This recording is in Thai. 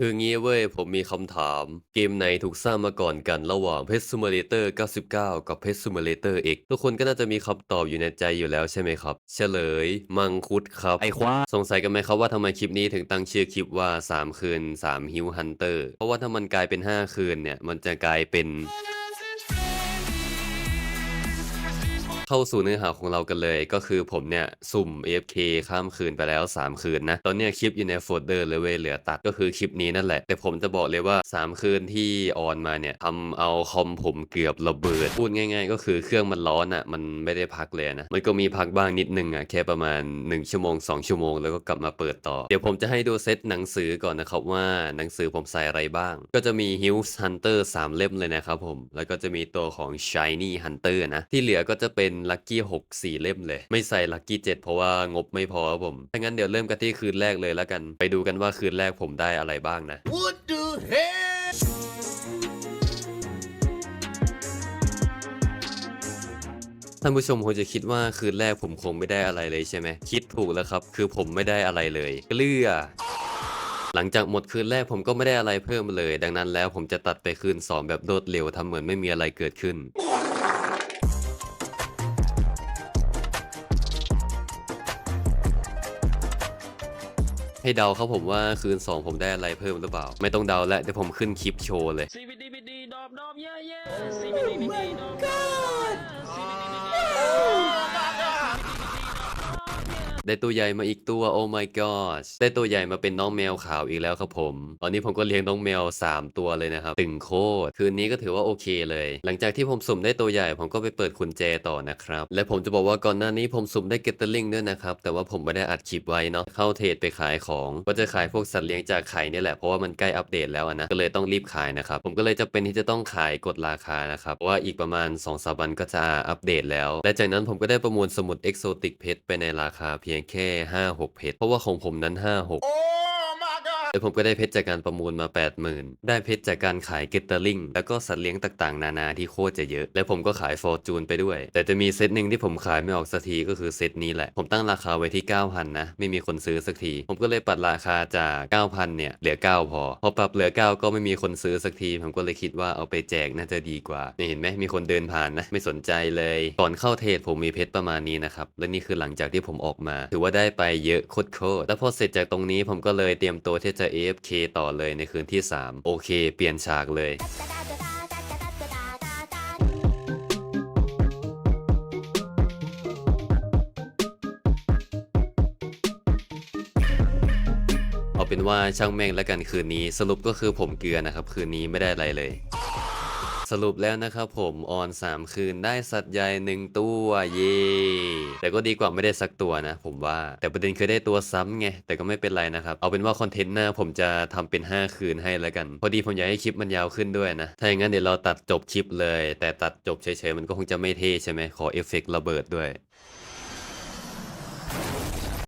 คืองี้เว้ยผมมีคำถาม เกมไหนถูกสร้างมาก่อนกันระหว่าง Pet Simulator 99 กับ Pet Simulator X ทุกคนก็น่าจะมีคำตอบอยู่ในใจอยู่แล้วใช่ไหมครับ เฉลย มังคุดครับไอ้ควายสงสัยกันไหมครับว่าทำไมคลิปนี้ถึงตั้งชื่อคลิปว่า 3 คืน3ฮิวฮันเตอร์เพราะว่าถ้ามันกลายเป็น 5 คืนเนี่ย มันจะกลายเป็น เข้าสู่เนื้อหาของเรากันเลย ก็คือผมเนี่ยสุ่ม AFK ข้ามคืนไปแล้ว 3 คืนนะ ตอนนี้คลิปอยู่ในโฟลเดอร์เลยเว้ยเหลือตัดก็คือคลิปนี้นั่นแหละ แต่ผมจะบอกเลยว่า 3 คืนที่ออนมาเนี่ยทำเอาคอมผมเกือบระเบิด พูดง่าย ๆ ก็คือเครื่องมันร้อนอะ มันไม่ได้พักเลยนะ มันก็มีพักบ้างนิดนึงอะแค่ประมาณ 1 ชั่วโมง 2 ชั่วโมงแล้วก็กลับมาเปิดต่อ เดี๋ยวผมจะให้ดูเซตหนังสือก่อนนะครับว่าหนังสือผมใส่อะไรบ้าง ก็จะมี h i l l Hunter 3 เล่มเลยนะครับผม แล้วก็จะมีตัวของ Shiny Hunter นะ ที่เหลือก็จะเป็น Lucky 6 4เล่มเลย ไม่ใส่ Lucky 7เพราะว่างบไม่พอครับผมถ้างั้นเดี๋ยวเริ่มกันที่คืนแรกเลยแล้วกัน ไปดูกันว่าคืนแรกผมได้อะไรบ้างนะ What the hell ท่านผู้ชมคงจะคิดว่าคืนแรกผมคงไม่ได้อะไรเลยใช่ไหม คิดถูกแล้วครับ คือผมไม่ได้อะไรเลย เกลือหลังจากหมดคืนแรกผมก็ไม่ได้อะไรเพิ่มเลย ดังนั้นแล้วผมจะตัดไปคืน 2 แบบรวดเร็วทำเหมือนไม่มีอะไรเกิดขึ้น ให้เดาครับผมว่าคืน 2 ผมได้อะไรเพิ่มหรือเปล่า ไม่ต้องเดาแล้วเดี๋ยวผมขึ้นคลิปโชว์เลย CBD ดอบดอบเย่เย่ CBDBD ดอบ ได้ตัวใหญ่มาอีกตัว โอ้ my god ได้ตัวใหญ่มาเป็นน้องแมวขาวอีกแล้วครับผม ตอนนี้ผมก็เลี้ยงน้องแมว 3 ตัวเลยนะครับตึงโคตร คืนนี้ก็ถือว่าโอเคเลย หลังจากที่ผมสุ่มได้ตัวใหญ่ผมก็ไปเปิดกุญแจต่อนะครับ และผมจะบอกว่าก่อนหน้านี้ผมสุ่มได้เกตเตอร์ลิงด้วยนะครับ แต่ว่าผมไม่ได้อัดคลิปไว้เนาะ เข้าเทรดไปขายของ ก็จะขายพวกสัตว์เลี้ยงจากไข่เนี่ยแหละ เพราะว่ามันใกล้อัปเดตแล้วนะ ก็เลยต้องรีบขายนะครับ ผมก็เลยจะเป็นที่จะต้องขายกดราคานะครับว่าอีกประมาณ2อสวันก็จะอัปเดตแล้ว และจากนั้นผมก็ได้ประมูลสมุดเอกโซติกเพชรไปในราคาเพียงแค่ 5-6เพชรเพราะว่าของผมนั้น 5-6 แล้วผมก็ได้เพชรจากการประมูลมา 80,000 ได้เพชรจากการขายเกตเตอร์ลิงแล้วก็สัตว์เลี้ยงต่างๆ นานาที่โคตรจะเยอะ และผมก็ขายฟอร์จูนไปด้วย แต่จะมีเซตหนึ่งที่ผมขายไม่ออกสักทีก็คือเซตนี้แหละ ผมตั้งราคาไว้ที่ 9,000 นะ ไม่มีคนซื้อสักที ผมก็เลยปัดราคาจาก 9,000 เนี่ย เหลือ 9 พอ พอปรับเหลือ 9 ก็ไม่มีคนซื้อสักที ผมก็เลยคิดว่าเอาไปแจกน่าจะดีกว่านี่เห็นไหมมีคนเดินผ่านนะ ไม่สนใจเลย ก่อนเข้าเทรดผมมีเพชรประมาณนี้นะครับ และนี่คือหลังจากที่ผมออกมา ถือว่าได้ไปเยอะโคตรๆ แล้วพอเสร็จจากตรงนี้ผมก็เลยเตรียมตัวที่จะ AFK ต่อเลยในคืนที่ 3 โอเค เปลี่ยนฉากเลยเอาเป็นว่าช่างแม่งแล้วกันคืนนี้สรุปก็คือผมเกลือนะครับ คืนนี้ไม่ได้อะไรเลย สรุปแล้วนะครับผมออน 3 คืนได้สัตว์ใหญ่หนึ่งตัวเย่แต่ก็ดีกว่าไม่ได้สักตัวนะ ผมว่าแต่ประเด็นคือได้ตัวซ้ำไงแต่ก็ไม่เป็นไรนะครับ เอาเป็นว่าคอนเทนต์หน้าผมจะทำเป็น 5 คืนให้แล้วกัน พอดีผมอยากให้คลิปมันยาวขึ้นด้วยนะ ถ้าอย่างนั้นเดี๋ยวเราตัดจบคลิปเลย แต่ตัดจบเฉยๆมันก็คงจะไม่เท่ใช่ไหมขอเอฟเฟกต์ระเบิดด้วย